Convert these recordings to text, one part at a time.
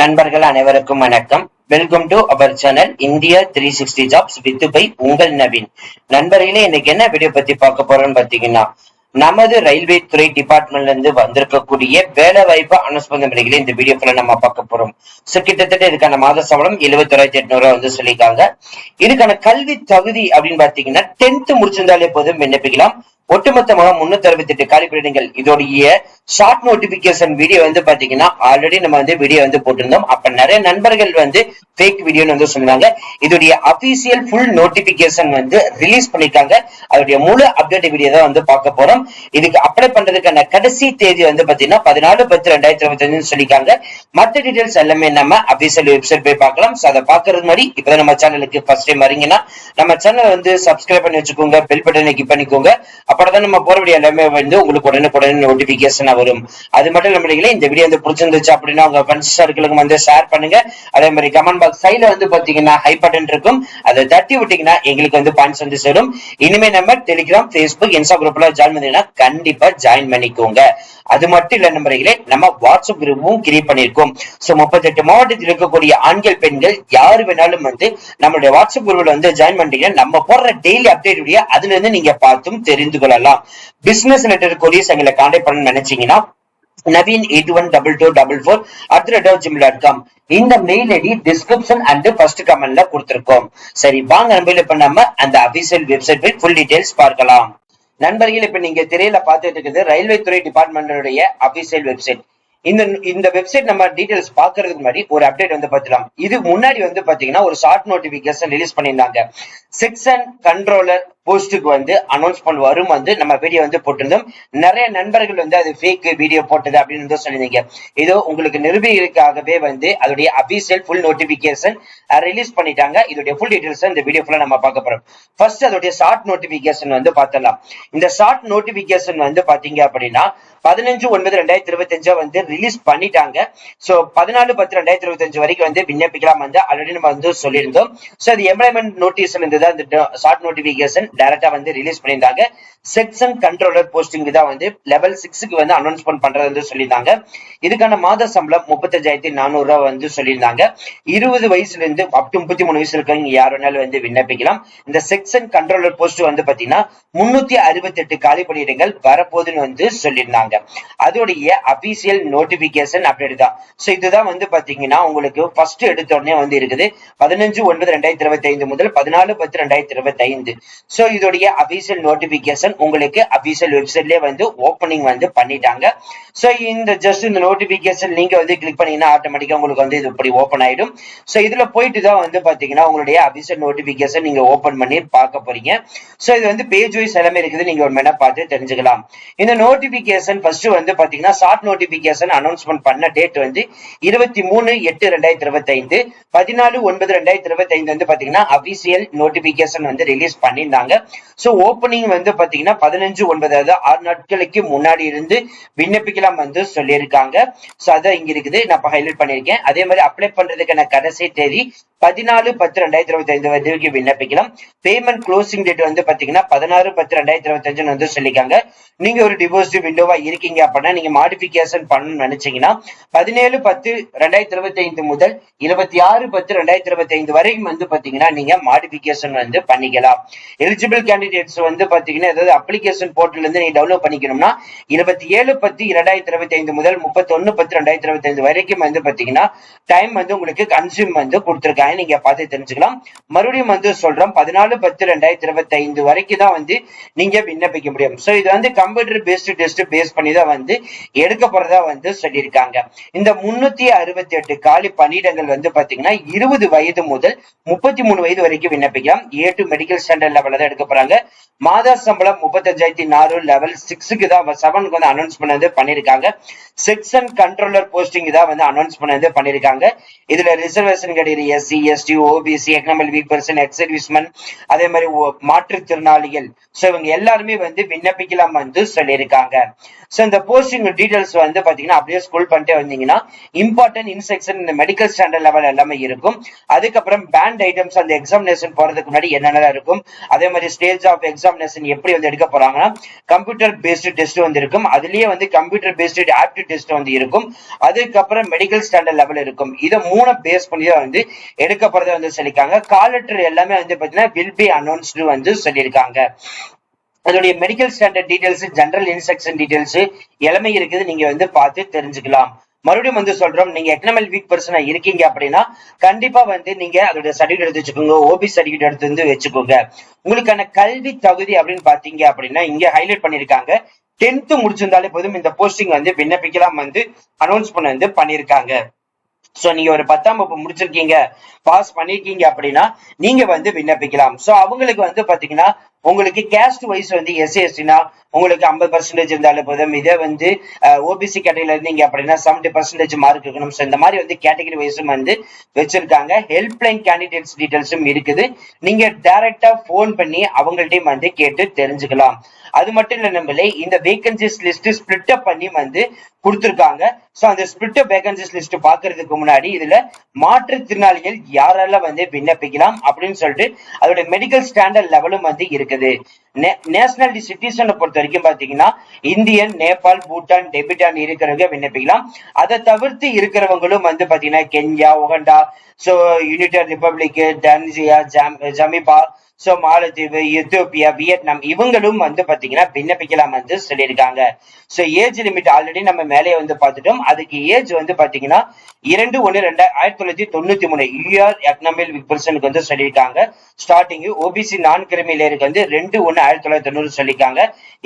நண்பர்கள் அனைவருக்கும் வணக்கம். Welcome to our channel India three sixty jobs with by உங்கள் நவீன். நண்பர்களே இன்னைக்கு என்ன வீடியோ பத்தி பார்க்க போறோம்னு பாத்தீங்கன்னா நமது ரயில்வே துறை டிபார்ட்மெண்ட்ல இருந்து வந்திருக்கக்கூடிய வேலை வாய்ப்பு அனுஸ்பந்த பண்ணிகளே இந்த வீடியோ ஃபுல்லா நம்ம பார்க்க போறோம். சோ கிட்டத்தட்ட இதுக்கான மாத சம்பளம் எழுபத்தொராயிரத்தி எட்நூறு ரூபாய் வந்து சொல்லியிருக்காங்க. இதுக்கான கல்வி தகுதி அப்படின்னு பாத்தீங்கன்னா டென்த் முடிச்சிருந்தாலே போதும் விண்ணப்பிக்கலாம். ஒட்டுமொத்தமாக முன்னூத்தி அறுபத்தி எட்டு காலிப்பிடங்கள் இதோடைய ஷார்ட் நோட்டிபிகேஷன் வீடியோ வந்து பாத்தீங்கன்னா ஆல்ரெடி நம்ம வந்து வீடியோ வந்து போட்டிருந்தோம். அப்ப நிறைய நண்பர்கள் வந்து ஃபேக் வீடியோன்னு வந்து சொன்னாங்க இதோடைய அபிஷியல் ஃபுல் நோட்டிபிகேஷன் வந்து ரிலீஸ் பண்ணிருக்காங்க அதோடைய முழு அப்டேட் வீடியோ தான் வந்து பார்க்க போறோம். இதுக்கு அப்ளை பண்றதுக்கான கடைசி தேதி வந்து பாத்தீங்கன்னா பதினாலு பத்து ரெண்டாயிரத்தி இருபத்தி அஞ்சு சொல்லிருக்காங்க மற்ற டீடைல்ஸ் எல்லாமே நம்ம அபிஷியல் வெப்சைட் போய் பார்க்கலாம். ஸோ அதை பாக்குறது மாதிரி இப்பதான் நம்ம சேனலுக்கு ஃபர்ஸ்ட் டைம் வரீங்கன்னா நம்ம சேனல் வந்து சப்ஸ்கிரைப் பண்ணி வச்சுக்கோங்க பெல் பட்டனை கிளிக் பண்ணிக்கோங்க. அப்பதான் நம்ம போற வீடியோ எல்லாமே வந்து உங்களுக்கு உடனே உடனே நோட்டிபிகேஷன் வரும். அது மட்டும் இல்லாமல் இந்த வீடியோ வந்து பிடிச்சிருந்துச்சு அப்படின்னா உங்க ஃப்ரெண்ட்ஸ் சர்க்கிளுக்கு வந்து ஷேர் பண்ணுங்க. அதே மாதிரி கமெண்ட் பாக்ஸ் சைட்ல வந்து பாத்தீங்கன்னா ஹை பட்டன் இருக்கும். அதை தட்டி விட்டீங்கன்னா எங்களுக்கு வந்து பாயிண்ட்ஸ் வந்து சேரும். இனிமே நம்ம டெலிகிராம் பேஸ்புக் இன்ஸ்டா குரூப்ல ஜாயின் பண்ணீங்கன்னா கண்டிப்பா ஜாயின் பண்ணிக்கோங்க. அது மட்டும் இல்ல நம்பர்களே நம்ம வாட்ஸ்அப் குரூப்பும் கிரியேட் பண்ணிருக்கோம். சோ முப்பத்தெட்டு மாவட்டத்தில் இருக்கக்கூடிய ஆண்கள் பெண்கள் யாரு வேணாலும் வந்து நம்மளுடைய வாட்ஸ்அப் குரூப்ல வந்து ஜாயின் பண்ணிட்டீங்கன்னா நம்ம போடுற டெய்லி அப்டேட் வீடியோ அதுல இருந்து நீங்க பார்த்தும் தெரிந்து கொள்ளலாம். பிசினஸ் ரிலேட்டட் கொரியர்ஸ் எங்களை கான்டாக்ட் பண்ண நினைச்சீங்கன்னா Naveen eight one double two double four at gym dot com இந்த mail ID description and first கமெண்ட்ல கொடுத்திருக்கோம். சரி வாங்க நம்பர் இப்ப நம்ம அந்த அபிஷியல் வெப்சைட் போய் ஃபுல் டீடைல்ஸ் பார்க்கலாம். நண்பர்கள் இப்ப நீங்க திரையில பார்த்துட்டு இருக்குது ரயில்வே துறை டிபார்ட்மெண்டோடைய அபிஷியல் வெப்சைட் இந்த இந்த வெப்சைட் நம்ம டீடைல்ஸ் பாக்குறதுக்கு முன்னாடி ஒரு அப்டேட் வந்து பார்த்துக்கலாம். இது முன்னாடி வந்து பாத்தீங்கன்னா ஒரு ஷார்ட் நோட்டிபிகேஷன் ரிலீஸ் பண்ணியிருந்தாங்க. செக்ஷன் கண்ட்ரோலர் போஸ்டுக்கு வந்து அனௌன்ஸ் வரும் வந்து நம்ம வீடியோ வந்து போட்டிருந்தோம். நிறைய நண்பர்கள் வந்து அது ஃபேக் வீடியோ போட்டது அப்படின்னு வந்து சொல்லியிருந்தீங்க. இதோ உங்களுக்கு நிரூபிக்கிறதுக்காகவே வந்து அதோடைய அபிஷியல் ஃபுல் நோட்டிபிகேஷன் ரிலீஸ் பண்ணிட்டாங்க. இதோடைய ஃபுல் டீடைல்ஸ் இந்த வீடியோ ஃபுல்லா நம்ம பார்க்க போறோம். ஃபர்ஸ்ட் அதோடைய ஷார்ட் நோட்டிபிகேஷன் வந்து பார்த்தலாம் இந்த ஷார்ட் நோட்டிபிகேஷன் வந்து பாத்தீங்க அப்படின்னா பதினஞ்சு ஒன்பது ரெண்டாயிரத்தி இருபத்தஞ்சா வந்து ரிலீஸ் பண்ணிட்டாங்க. ஸோ பதினாலு பத்து ரெண்டாயிரத்தி இருபத்தஞ்சு வரைக்கும் வந்து விண்ணப்பிக்கலாம் வந்து ஆல்ரெடி நம்ம வந்து சொல்லியிருந்தோம். ஸோ அது எம்ப்ளாய்மெண்ட் நோட்டீஸ் இருந்தது? அந்த ஷார்ட் நோட்டிபிகேஷன் டைரக்டா வந்து ரிலீஸ் பண்ணியிருந்தாங்க. செக்ஷன் கண்ட்ரோலர் போஸ்டிங் தான் வந்து லெவல் சிக்ஸுக்கு வந்து அனௌன்ஸ்மெண்ட் பண்றது வந்து சொல்லியிருந்தாங்க. இதுக்கான மாத சம்பளம் முப்பத்தஞ்சாயிரத்தி நானூறு ரூபா வந்து சொல்லியிருந்தாங்க. இருபது வயசுல இருந்து அப் டு முப்பத்தி மூணு வயசு இருக்கவங்க யார் வேணாலும் வந்து விண்ணப்பிக்கலாம். இந்த செக்ஷன் கண்ட்ரோலர் போஸ்ட் வந்து பாத்தீங்கன்னா முன்னூத்தி அறுபத்தி எட்டு காலி பணியிடங்கள் வரப்போகுதுன்னு வந்து சொல்லியிருந்தாங்க. அதோடைய அபிஷியல் நோட்டிபிகேஷன் அப்டேட் தான். சோ இதுதான் வந்து பாத்தீங்கன்னா உங்களுக்கு ஃபர்ஸ்ட் எடுத்த உடனே வந்து இருக்குது. பதினஞ்சு ஒன்பது ரெண்டாயிரத்தி இருபத்தி ஐந்து முதல் பதினாலு பத்து ரெண்டாயிரத்தி இருபத்தி ஐந்து ஸோ இதோடைய அபிஷியல் நோட்டிபிகேஷன் உங்களுக்கு அபிஷியல் வெப்சைட்லயே வந்து ஓப்பனிங் வந்து பண்ணிட்டாங்க. சோ இந்த ஜஸ்ட் இந்த நோட்டிபிகேஷன் நீங்க வந்து கிளிக் பண்ணீங்கன்னா ஆட்டோமேட்டிக்கா உங்களுக்கு வந்து இது இப்படி ஓப்பன் ஆயிடும். சோ இதுல போயிட்டு தான் வந்து பாத்தீங்கன்னா உங்களுடைய அபிஷியல் நோட்டிபிகேஷன் நீங்க ஓப்பன் பண்ணி பார்க்க போறீங்க. சோ இது வந்து பேஜ் வைஸ் எல்லாமே இருக்குது. நீங்க ஒரு மேடம் பார்த்து தெரிஞ்சுக்கலாம். இந்த நோட்டிபிகேஷன் ஃபர்ஸ்ட் வந்து பாத்தீங்கன்னா ஷார்ட் நோட்டிபிகேஷன் அனௌன்ஸ்மெண்ட் பண்ண டேட் வந்து இருபத்தி மூணு எட்டு ரெண்டாயிரத்தி இருபத்தி ஐந்து பதினாலு ஒன்பது ரெண்டாயிரத்தி இருபத்தி ஐந்து வந்து பாத்தீங்கன்னா அபிஷியல் நோட்டிபிகேஷன் வந்து ரிலீஸ் பண்ணியிருந்தாங்க. சோ ஓப்பனிங் வந்து பாத்தீங்கன்னா பதினஞ்சு ஒன்பது அதாவது ஆறு நாட்களுக்கு முன்னாடி இருந்து விண்ணப்பிக்கலாம் வந்து சொல்லியிருக்காங்க. சோ அதான் இங்க இருக்குது. நான் இப்போ ஹைலைட் பண்ணியிருக்கேன். அதே மாதிரி அப்ளை பண்றதுக்கான கடைசி தேதி பதினாலு பத்து ரெண்டாயிரத்தி இருபத்தி ஐந்து வரைக்கும் விண்ணப்பிக்கலாம். பேமெண்ட் க்ளோசிங் டேட் வந்து பாத்தீங்கன்னா பதினாறு பத்து ரெண்டாயிரத்தி இருபத்தி அஞ்சுன்னு வந்து சொல்லிக்காங்க நீங்க ஒரு டிவோர்ஸ் விண்டோவா இருக்கீங்க அப்படின்னா நீங்க மாடிபிகேஷன் பண்ணணும்னு நினைச்சீங்கன்னா பதினேழு பத்து ரெண்டாயிரத்தி இருபத்தி ஐந்து முதல் இருபத்தி ஆறு பத்து ரெண்டாயிரத்தி இருபத்தி ஐந்து வரைக்கும் வந்து பாத்தீங்கன்னா நீங்க மாடிபிகேஷன் வந்து பண்ணிக்கலாம். எலிஜிபிள் கேண்டிடேட்ஸ் வந்து பாத்தீங்கன்னா ஏதாவது அப்ளிகேஷன் போர்ட்டல் இருந்து நீங்க டவுன்லோட் பண்ணிக்கணும்னா இருபத்தி ஏழு பத்து இரண்டாயிரத்தி இருபத்தி ஐந்து முதல் முப்பத்தி ஒன்னு பத்து ரெண்டாயிரத்தி இருபத்தி ஐந்து வரைக்கும் வந்து பாத்தீங்கன்னா டைம் வந்து உங்களுக்கு கன்சியூம் வந்து கொடுத்துருக்காங்க. நீங்க பார்த்து தெரிஞ்சுக்கலாம். மறுபடியும் வந்து சொல்றோம் பதினாலு பத்து ரெண்டாயிரத்தி இருபத்தி ஐந்து வரைக்கும் தான் வந்து நீங்க விண்ணப்பிக்க முடியும். சோ இது வந்து கம்ப்யூட்டர் பேஸ்ட் டெஸ்ட் பேஸ் பண்ணி தான் வந்து எடுக்க போறதா வந்து சொல்லியிருக்காங்க. இந்த முன்னூத்தி அறுபத்தி எட்டு காலி பணியிடங்கள் வந்து பாத்தீங்கன்னா இருபது வயது முதல் முப்பத்தி மூணு வயது வரைக்கும் விண்ணப்பிக்கலாம். ஏ டு மெடிக்கல் சென்டர் லெவல்ல தான் எடுக்க போறாங்க. மாத சம்பளம் முப்பத்தஞ்சாயிரத்தி நாலு லெவல் சிக்ஸுக்கு தான் செவனுக்கு வந்து அனௌன்ஸ் பண்ணது பண்ணிருக்காங்க செக்ஷன் கண்ட்ரோலர் போஸ்டிங் தான் வந்து அனௌன்ஸ் பண்ணது பண்ணியிருக்காங்க. இதுல ரிசர்வேஷன் கிடையாது SC ST OBC economic weak person ex serviceman அதே மாதிரி மாற்றுத்திறனாளிகள் ஸோ இவங்க எல்லாருமே வந்து விண்ணப்பிக்கலாம் வந்து சொல்லியிருக்காங்க. ஸோ இந்த போஸ்டிங் டீடைல்ஸ் வந்து பார்த்தீங்கன்னா அப்படியே ஸ்கூல் பண்ணிட்டே வந்தீங்கன்னா இம்பார்ட்டன்ட் இன்செக்ஷன் இந்த மெடிக்கல் ஸ்டாண்டர்ட் லெவல் எல்லாமே இருக்கும். அதுக்கப்புறம் பேண்ட் ஐட்டம்ஸ் அந்த எக்ஸாமினேஷன் போறதுக்கு முன்னாடி என்னென்னலாம் இருக்கும். அதே மாதிரி ஸ்டேஜ் ஆஃப் எக்ஸாமினேஷன் எப்படி வந்து எடுக்க போறாங்கன்னா கம்ப்யூட்டர் பேஸ்டு டெஸ்ட் வந்து இருக்கும். அதுலயே வந்து கம்ப்யூட்டர் பேஸ்டு ஆப்டி டெஸ்ட் வந்து இருக்கும். அதுக்கப்புறம் மெடிக்கல் ஸ்டாண்டர்ட் லெவல் இருக்கும். இதை மூணு பேஸ் பண்ணி தான் வந்து எடுக்க போறதை வந்து சொல்லியிருக்காங்க. கால் லெட்டர் எல்லாமே வந்து பாத்தீங்கன்னா வில் பி அனௌன்ஸ்டு வந்து சொல்லியிருக்காங்க. அதோடைய medical standard details general instruction details எல்லாமே இருக்குது. நீங்க வந்து பார்த்து தெரிஞ்சுக்கலாம். மறுபடியும் வந்து சொல்றோம் நீங்க எக்கனாமிக் வீக் பர்சனா இருக்கீங்க அப்படின்னா கண்டிப்பா வந்து நீங்க அதோட சர்டிஃபிகேட் எடுத்து வச்சுக்கோங்க. ஓபி சர்டிஃபிகேட் எடுத்து வந்து வச்சுக்கோங்க. உங்களுக்கான கல்வி தகுதி அப்படின்னு பாத்தீங்க அப்படின்னா இங்க ஹைலைட் பண்ணிருக்காங்க டென்த்து முடிச்சிருந்தாலே போதும் இந்த போஸ்டிங் வந்து விண்ணப்பிக்கலாம் வந்து அனௌன்ஸ் பண்ண வந்து பண்ணியிருக்காங்க. சோ நீங்க ஒரு பத்தாம் வகுப்பு முடிச்சிருக்கீங்க பாஸ் பண்ணிருக்கீங்க அப்படின்னா நீங்க வந்து விண்ணப்பிக்கலாம். சோ அவங்களுக்கு வந்து பாத்தீங்கன்னா உங்களுக்கு கேஸ்ட் வைஸ் வந்து எஸ்சி எஸ்டினா உங்களுக்கு ஐம்பது பர்சன்டேஜ் இருந்தாலும் போதும். இதே வந்து ஓபிசி கேட்டகரியில இருந்தீங்க அப்படின்னா செவன்டி பர்சன்டேஜ் மார்க் இருக்கணும். ஸோ இந்த மாதிரி வந்து கேட்டகரி வைஸும் வந்து வச்சிருக்காங்க. ஹெல்ப்லைன் கேண்டிடேட்ஸ் டீட்டெயில்ஸும் இருக்குது. நீங்க டைரக்டா ஃபோன் பண்ணி அவங்கள்ட்டையும் வந்து கேட்டு தெரிஞ்சுக்கலாம். அது மட்டும் இல்லை நம்மளே இந்த வேகன்சிஸ் லிஸ்ட் ஸ்பிளிட் அப் பண்ணி வந்து கொடுத்துருக்காங்க. சோ அந்த ஸ்பிளிட் அப் வேகன்சிஸ் லிஸ்ட் பாக்குறதுக்கு முன்னாடி இதுல மாற்றுத்திறனாளிகள் யாரெல்லாம் வந்து விண்ணப்பிக்கலாம் அப்படின்னு சொல்லிட்டு அதோட மெடிக்கல் ஸ்டாண்டர்ட் லெவலும் வந்து இருக்கு. இருக்குது. நேஷனாலிட்டி சிட்டிசனை பொறுத்த வரைக்கும் பாத்தீங்கன்னா இந்தியன் நேபாள் பூட்டான் டெபிட்டான் இருக்கிறவங்க விண்ணப்பிக்கலாம். அதை தவிர்த்து இருக்கிறவங்களும் வந்து பாத்தீங்கன்னா Kenya Uganda so United Republic Tanzania jam Zambia so மாலத்தீவு எத்தியோப்பியா வியட்நாம் இவங்களும் வந்து பாத்தீங்கன்னா விண்ணப்பிக்கலாம் வந்து சொல்லியிருக்காங்க. சோ ஏஜ் லிமிட் ஆல்ரெடி நம்ம மேலே வந்து பார்த்துட்டோம். அதுக்கு ஏஜ் வந்து பாத்தீங்கன்னா இரண்டு ஒன்னு ரெண்டு ஆயிரத்தி தொள்ளாயிரத்தி தொண்ணூத்தி மூணு. யூஆர் எக்கனாமிக் பர்சனுக்கு வந்து சொல்லியிருக்காங்க. ஸ்டார்டிங் ஓபிசி நான் கிரிமிலேருக்கு வந்து ரெண்டு ஒன்னு ஆயிரத்தி தொள்ளாயிரத்தி தொண்ணூறு சொல்லியிருக்காங்க.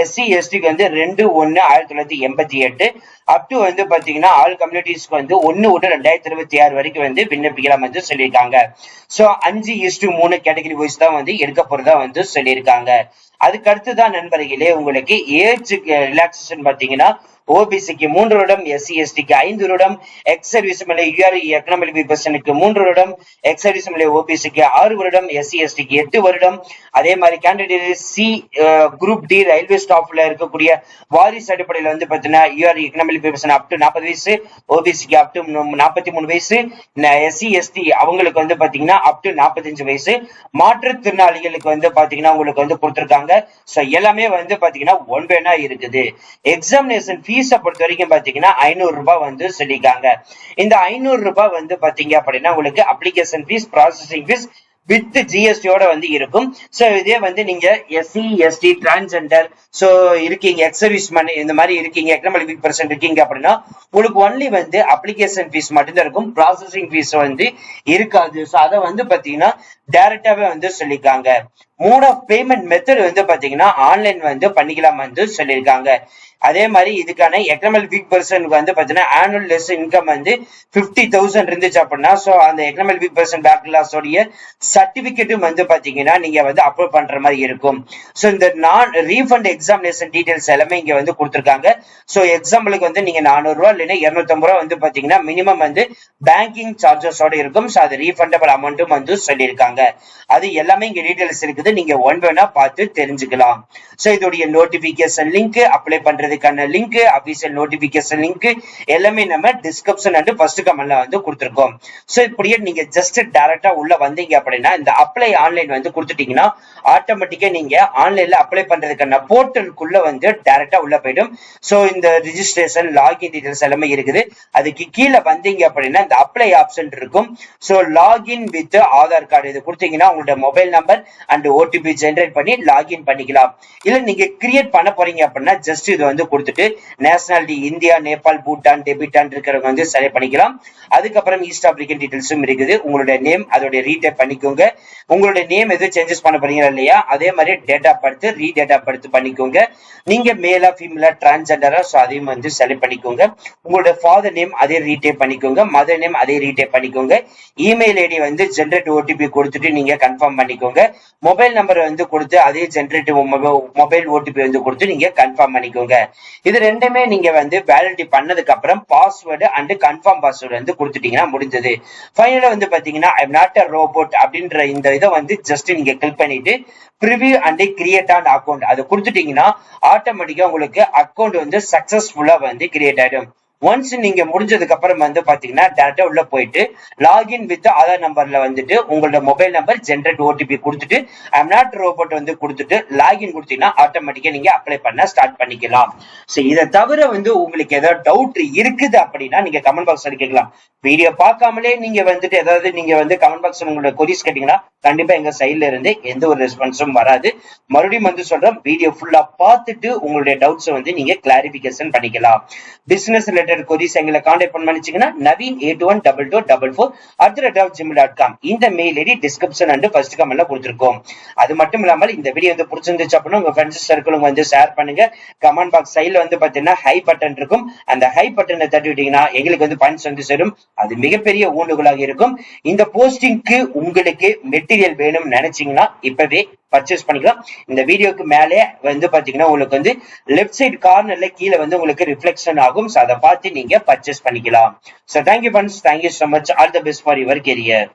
எஸ்சி எஸ்டிக்கு வந்து ரெண்டு ஒன்னு ஆயிரத்தி தொள்ளாயிரத்தி எண்பத்தி எட்டு. அப் டு வந்து பாத்தீங்கன்னா ஆல் கம்யூனிட்டிஸ்க்கு வந்து ஒன்னு ஒன்று ரெண்டாயிரத்தி இருபத்தி ஆறு வரைக்கும் வந்து விண்ணப்பிக்கலாம் வந்து சொல்லியிருக்காங்க. சோ அஞ்சு இஸ்டு மூணு கேட்டகரி வைஸ் தான் வந்து எடுக்க போறதா வந்து சொல்லியிருக்காங்க. அதுக்கு அடுத்துதான் நண்பர்களே உங்களுக்கு ஏஜ் ரிலாக்ஸேஷன் பாத்தீங்கன்னா ஓபிசிக்கு மூன்று வருடம் எஸ்சி எஸ்டிக்கு ஐந்து வருடம் எக்ஸ் சர்வீஸ் மேலே யூஆர் எக்கனாமிக் பர்சனுக்கு மூன்று வருடம் எக்ஸ் சர்வீஸ் மேலே ஓபிசிக்கு ஆறு வருடம் எஸ்சி எஸ்டிக்கு எட்டு வருடம். அதே மாதிரி candidate C group D railway ஸ்டாஃப்ல இருக்கக்கூடிய வாரிசு அடிப்படையில் வந்து பாத்தீங்கன்னா UR economic person up to நாற்பது வயசு ஓபிசிக்கு அப் டு நாற்பத்தி மூணு வயசு எஸ்சி எஸ்டி அவங்களுக்கு வந்து பாத்தீங்கன்னா அப் டு நாற்பத்தஞ்சு வயசு. மாற்றுத்திறனாளிகளுக்கு வந்து பாத்தீங்கன்னா உங்களுக்கு வந்து கொடுத்துருக்காங்க. ஸோ எல்லாமே வந்து பாத்தீங்கன்னா ஒன் வேனா இருக்குது. எக்ஸாமினேஷன் ஃபீஸை பொறுத்த வரைக்கும் பாத்தீங்கன்னா ஐநூறு ரூபாய் வந்து சொல்லியிருக்காங்க. இந்த ஐநூறு ரூபாய் வந்து பாத்தீங்க அப்படின்னா உங்களுக்கு application fees processing fees with ஜிஎஸ்டியோட வந்து இருக்கும். சோ இதே வந்து நீங்க எஸ்சி எஸ்டி டிரான்ஸ்ஜெண்டர் சோ இருக்கீங்க எக்ஸர்வீஸ் மேன் இந்த மாதிரி இருக்கீங்க எக்கனாமிக் பர்சன்ட் இருக்கீங்க அப்படின்னா உங்களுக்கு ஒன்லி வந்து அப்ளிகேஷன் ஃபீஸ் மட்டும்தான் இருக்கும். ப்ராசஸிங் ஃபீஸ் வந்து இருக்காது. சோ அதை வந்து பாத்தீங்கன்னா டைரக்டாவே வந்து சொல்லியிருக்காங்க. மோட் ஆஃப் பேமெண்ட் மெத்தட் வந்து பாத்தீங்கன்னா ஆன்லைன் வந்து பண்ணிக்கலாம் வந்து சொல்லியிருக்காங்க. அதே மாதிரி இதுக்கான எக்கனாமிக் வீக் பர்சனுக்கு வந்து பாத்தீங்கன்னா ஆனுவல் லெஸ் இன்கம் வந்து பிப்டி தௌசண்ட் இருந்துச்சு அப்படின்னா ஸோ அந்த எக்கனாமிக் வீக் பர்சன் பேக் சர்டிபிகேட்டும் வந்து பாத்தீங்கன்னா நீங்க வந்து அப்லோட் பண்ற மாதிரி இருக்கும். ஸோ இந்த நான் ரீஃபண்ட் எக்ஸாமினேஷன் டீடைல்ஸ் எல்லாமே இங்க வந்து கொடுத்துருக்காங்க. சோ எக்ஸாம்பிளுக்கு வந்து நீங்க நானூறு ரூபா இல்லைன்னா இருநூத்தம்பது ரூபா வந்து பாத்தீங்கன்னா மினிமம் வந்து பேங்கிங் சார்ஜஸோட இருக்கும். ஸோ அது ரீஃபண்டபிள் அமௌண்ட்டும் வந்து சொல்லியிருக்காங்க. அது எல்லாமே இங்க டீடைல்ஸ் இருக்குது. நீங்க ஒன் வேணா பார்த்து தெரிஞ்சுக்கலாம். சோ இதோடைய நோட்டிபிகேஷன் லிங்க் அப்ளை பண்றதுக்கான லிங்க் அபிஷியல் நோட்டிபிகேஷன் லிங்க் எல்லாமே நம்ம டிஸ்கிரிப்ஷன் அண்ட் ஃபர்ஸ்ட் கமெண்ட்ல வந்து கொடுத்துருக்கோம். சோ இப்படியே நீங்க ஜஸ்ட் டைரக்டா உள்ள வந்தீங்க அப்படின்னா இந்த அப்ளை ஆன்லைன் வந்து கொடுத்துட்டீங்கன்னா ஆட்டோமேட்டிக்கா நீங்க ஆன்லைன்ல அப்ளை பண்றதுக்கான போர்ட்டலுக்குள்ள வந்து டைரக்டா உள்ள போயிடும். சோ இந்த ரிஜிஸ்ட்ரேஷன் லாகின் டீடைல்ஸ் எல்லாமே இருக்குது. அதுக்கு கீழே வந்தீங்க அப்படின்னா இந்த அப்ளை ஆப்ஷன் இருக்கும். So login with Aadhaar card இது கொடுத்தீங்கன்னா உங்களோட mobile number and OTP generate பண்ணி லாகின் பண்ணிக்கலாம். இல்ல நீங்க கிரியேட் பண்ண போறீங்க அப்படின்னா ஜஸ்ட் இது வந்து கொடுத்துட்டு நேஷனாலிட்டி இந்தியா நேபாள் பூட்டான் டெபிட்டான் இருக்கிறவங்க வந்து செலக்ட் பண்ணிக்கலாம். அதுக்கப்புறம் ஈஸ்ட் ஆப்பிரிக்கன் டீடைல்ஸும் இருக்குது. உங்களுடைய நேம் அதோட ரீடைப் பண்ணிக்கோங்க. உங்களுடைய நேம் எதுவும் சேஞ்சஸ் பண்ண போறீங்களா இல்லையா அதே மாதிரி டேட்டா படுத்து ரீடேட்டா ரீ பண்ணிக்கோங்க. நீங்க மேலா ஃபீமேலா டிரான்ஸ்ஜெண்டரா ஸோ அதையும் வந்து செலக்ட் பண்ணிக்கோங்க. உங்களோட ஃபாதர் நேம் அதே ரீடைப் பண்ணிக்கோங்க. மதர் நேம் அதே ரீடைப் பண்ணிக்கோங்க. இமெயில் ஐடி வந்து ஜென்ரேட் ஓடிபி கொடுத்துட்டு நீங்க கன்ஃபார்ம் பண்ணிக்கோங்க. மொபைல் நம்பர் வந்து கொடுத்து அதே ஜென்ரேட் மொபைல் ஓடிபி வந்து கொடுத்து நீங்க கன்ஃபார்ம் பண்ணிக்கோங்க. இது ரெண்டுமே நீங்க வந்து வேலிடிட்டி பண்ணதுக்கு அப்புறம் பாஸ்வேர்டு அண்ட் கன்ஃபார்ம் பாஸ்வேர்டு வந்து கொடுத்துட்டீங்கன்னா முடிஞ்சது. ஃபைனலா வந்து பாத்தீங்கன்னா ஐம் நாட் அ ரோபோட் அப்படின்ற இந்த இதை வந்து ஜஸ்ட் நீங்க கிளிக் பண்ணிட்டு preview and create an account அது கொடுத்துட்டீங்கன்னா ஆட்டோமேட்டிக்கா உங்களுக்கு அக்கௌண்ட் வந்து சக்சஸ்ஃபுல்லா வந்து கிரியேட் ஆயிடும். ஒன்ஸ் நீங்க முடிஞ்சதுக்கு அப்புறம் வந்து பாத்தீங்கன்னா டேரக்டா உள்ள போயிட்டு லாகின் வித் ஆதார் நம்பர்ல வந்துட்டு உங்களோட மொபைல் நம்பர் ஜென்ரேட் ஓடிபி கொடுத்துட்டு ஐம் நாட் ரோபோட் வந்து கொடுத்துட்டு லாகின் கொடுத்தீங்கன்னா ஆட்டோமேட்டிக்கா நீங்க அப்ளை பண்ண ஸ்டார்ட் பண்ணிக்கலாம். சோ இதை தவிர வந்து உங்களுக்கு ஏதாவது டவுட் இருக்குது அப்படின்னா நீங்க கமெண்ட் பாக்ஸ்ல கேட்கலாம். வீடியோ பார்க்காமலே நீங்க வந்துட்டு ஏதாவது நீங்க வந்து கமெண்ட் பாக்ஸ்ல உங்களோட கொரிஸ் கேட்டீங்கன்னா கண்டிப்பா எங்க சைட்ல இருந்து எந்த ஒரு ரெஸ்பான்ஸும் வராது. மறுபடியும் வந்து சொல்றேன் வீடியோ ஃபுல்லா பார்த்துட்டு உங்களுடைய டவுட்ஸ் வந்து நீங்க கிளாரிபிகேஷன் பண்ணிக்கலாம். பிசினஸ் ரிலேட்டட் கொரிஸ் எங்களை கான்டாக்ட் பண்ண நினைச்சீங்கன்னா Naveen eight one double two double four at rate of gym dot com இந்த mail ID description and first கமெண்ட்ல கொடுத்துருக்கோம். அது மட்டும் இல்லாமல் இந்த வீடியோ வந்து பிடிச்சிருந்துச்சு அப்படின்னா உங்க ஃப்ரெண்ட்ஸ் சர்க்கிளும் வந்து ஷேர் பண்ணுங்க. கமெண்ட் பாக்ஸ் சைட்ல வந்து பாத்தீங்கன்னா ஹை பட்டன் இருக்கும். அந்த ஹை பட்டனை தட்டி விட்டீங்கன்னா எங்களுக்கு வந்து பாயிண்ட்ஸ் வந்து சேரும். அது மிகப்பெரிய ஊண்டுகளாக இருக்கும். இந்த போஸ்டிங்க்கு உங்களுக்கு மெட்டீரியல் வேணும்னு நினைச்சீங்கன்னா இப்பவே பர்ச்சேஸ் பண்ணிக்கலாம். இந்த வீடியோக்கு மேலே வந்து பாத்தீங்கன்னா உங்களுக்கு வந்து லெஃப்ட் சைடு கார்னர்ல கீழே வந்து உங்களுக்கு ரிஃப்ளெக்ஷன் ஆகும். ஸோ அதை பார்த்து நீங்க பர்ச்சேஸ் பண்ணிக்கலாம். So thank you friends thank you so much all the best for your career